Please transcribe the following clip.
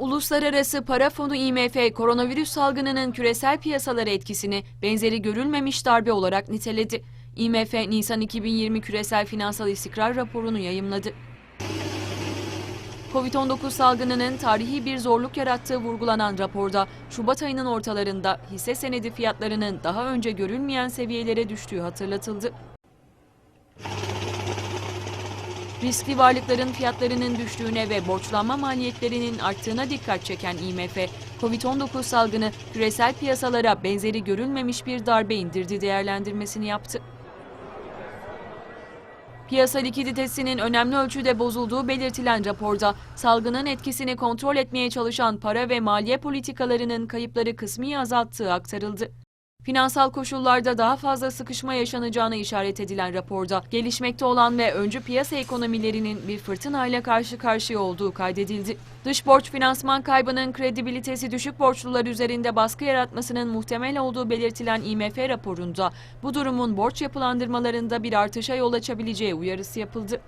Uluslararası Para Fonu IMF, koronavirüs salgınının küresel piyasalara etkisini benzeri görülmemiş darbe olarak niteledi. IMF, Nisan 2020 küresel finansal istikrar raporunu yayımladı. Covid-19 salgınının tarihi bir zorluk yarattığı vurgulanan raporda, Şubat ayının ortalarında hisse senedi fiyatlarının daha önce görülmeyen seviyelere düştüğü hatırlatıldı. Riskli varlıkların fiyatlarının düştüğüne ve borçlanma maliyetlerinin arttığına dikkat çeken IMF, Covid-19 salgını küresel piyasalara benzeri görülmemiş bir darbe indirdi değerlendirmesini yaptı. Piyasa likiditesinin önemli ölçüde bozulduğu belirtilen raporda, salgının etkisini kontrol etmeye çalışan para ve maliye politikalarının kayıpları kısmi azalttığı aktarıldı. Finansal koşullarda daha fazla sıkışma yaşanacağına işaret edilen raporda, gelişmekte olan ve öncü piyasa ekonomilerinin bir fırtınayla karşı karşıya olduğu kaydedildi. Dış borç finansman kaybının kredibilitesi düşük borçlular üzerinde baskı yaratmasının muhtemel olduğu belirtilen IMF raporunda, bu durumun borç yapılandırmalarında bir artışa yol açabileceği uyarısı yapıldı.